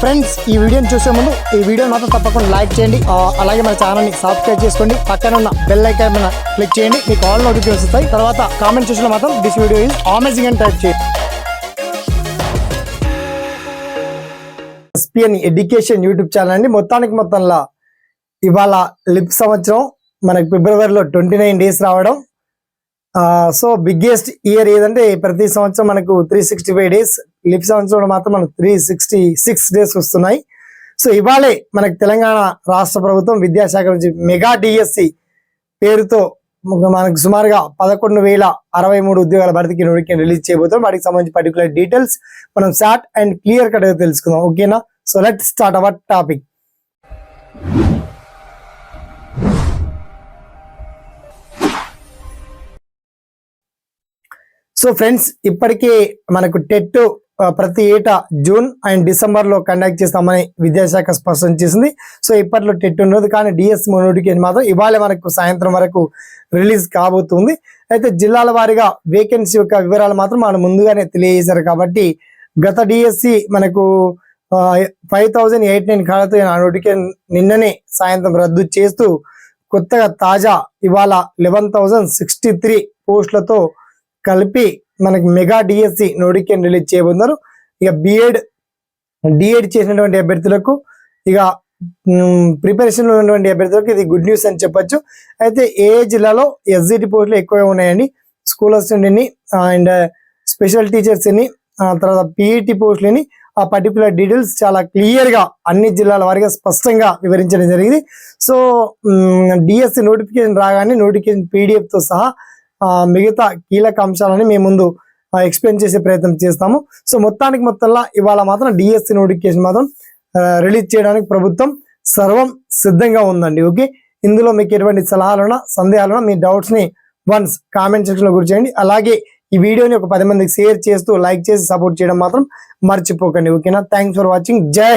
Friends ఈ వీడియోని చూసే ముందు ఈ వీడియో మాత్రం తప్పకుండా లైక్ చేయండి. అలాగే మన ఛానల్ని సబ్స్క్రైబ్ చేసుకోండి. పక్కన ఉన్న బెల్ ఐకాన్ మీద క్లిక్ చేయండి. మీకు ఆల్ నోటిఫికేషన్ వస్తాయి. తర్వాత కామెంట్ చూసిన మాత్రం దిస్ వీడియో ఈజ్ అమేజింగ్ అని టైప్ చేయండి. ఎస్పిఎన్ ఎడ్యుకేషన్ యూట్యూబ్ ఛానల్ అండి. మొత్తానికి మొత్తంలో ఇవాళ లిప్ సంవత్సరం మనకి ఫిబ్రవరిలో ట్వంటీ నైన్ డేస్ రావడం. సో బిగ్గెస్ట్ ఇయర్ ఏదంటే ప్రతి సంవత్సరం మనకు three sixty five days leap సంవత్సరం మాత్రం మనకు త్రీ సిక్స్టీ సిక్స్ డేస్ వస్తున్నాయి. సో ఇవాళే మనకు తెలంగాణ రాష్ట్ర ప్రభుత్వం విద్యాశాఖ నుంచి మెగా డిఎస్సి పేరుతో మనకు సుమారుగా పదకొండు వేల అరవై మూడు ఉద్యోగాల భర్తీకి నోటికి రిలీజ్ చేయబోతున్నాం. వాటికి సంబంధించి పర్టికులర్ డీటెయిల్స్ మనం షార్ట్ అండ్ క్లియర్ కట్గా తెలుసుకుందాం. ఓకేనా so let start our topic so friends ఇప్పటికే మనకు టెట్ ప్రతి ఏటా జూన్ అండ్ డిసెంబర్లో కండక్ట్ చేస్తామని విద్యాశాఖ స్పష్టం చేసింది. సో ఇప్పట్లో టెట్ ఉండదు కానీ డిఎస్ నోటిఫికేషన్ మాత్రం ఇవాళ మనకు సాయంత్రం వరకు రిలీజ్ కాబోతుంది. అయితే జిల్లాల వారీగా వేకెన్సీ యొక్క వివరాలు మాత్రం మనం ముందుగానే తెలియజేశారు కాబట్టి గత డిఎస్సి మనకు ఫైవ్ థౌజండ్ ఎయిట్ నైన్ ఖాళీతో ఆ నోటిఫికేషన్ నిన్ననే సాయంత్రం రద్దు చేస్తూ కొత్తగా తాజా ఇవాళ లెవెన్ థౌజండ్ సిక్స్టీ త్రీ పోస్టులతో కలిపి మనకి మెగా డిఎస్సి నోటిఫికేషన్ రిలీజ్ చేయబోతున్నారు. ఇక బిఎడ్ డిఎడ్ చేసినటువంటి అభ్యర్థులకు ఇక ప్రిపరేషన్లో ఉన్నటువంటి అభ్యర్థులకు ఇది గుడ్ న్యూస్ అని చెప్పొచ్చు. అయితే ఏ జిల్లాలో ఎస్జిటి పోస్టులు ఎక్కువగా ఉన్నాయండి? స్కూల్ అసిస్టెంట్ని అండ్ స్పెషల్ టీచర్స్ని తర్వాత పిఈటి పోస్టులని ఆ పర్టికులర్ డీటెయిల్స్ చాలా క్లియర్గా అన్ని జిల్లాల వారిగా స్పష్టంగా వివరించడం జరిగింది. సో డిఎస్సి నోటిఫికేషన్ రాగానే నోటిఫికేషన్ పీడిఎఫ్తో సహా మిగతా కీలక అంశాలని మేము ముందు ఎక్స్ప్లెయిన్ చేసే ప్రయత్నం చేస్తాము. సో మొత్తానికి మొత్తంలో ఇవాళ మాత్రం డిఎస్సి నోటిఫికేషన్ మాత్రం రిలీజ్ చేయడానికి ప్రభుత్వం సర్వం సిద్ధంగా ఉందండి ఓకే? ఇందులో మీకు ఎటువంటి సలహాలున్నా సందేహాలున్నా మీ డౌట్స్ని వన్స్ కామెంట్ సెక్షన్లో గుర్చేయండి. అలాగే ఈ వీడియోని ఒక పది మందికి షేర్ చేస్తూ లైక్ చేసి సపోర్ట్ చేయడం మాత్రం మర్చిపోకండి ఓకేనా? థ్యాంక్స్ ఫర్ వాచింగ్ జై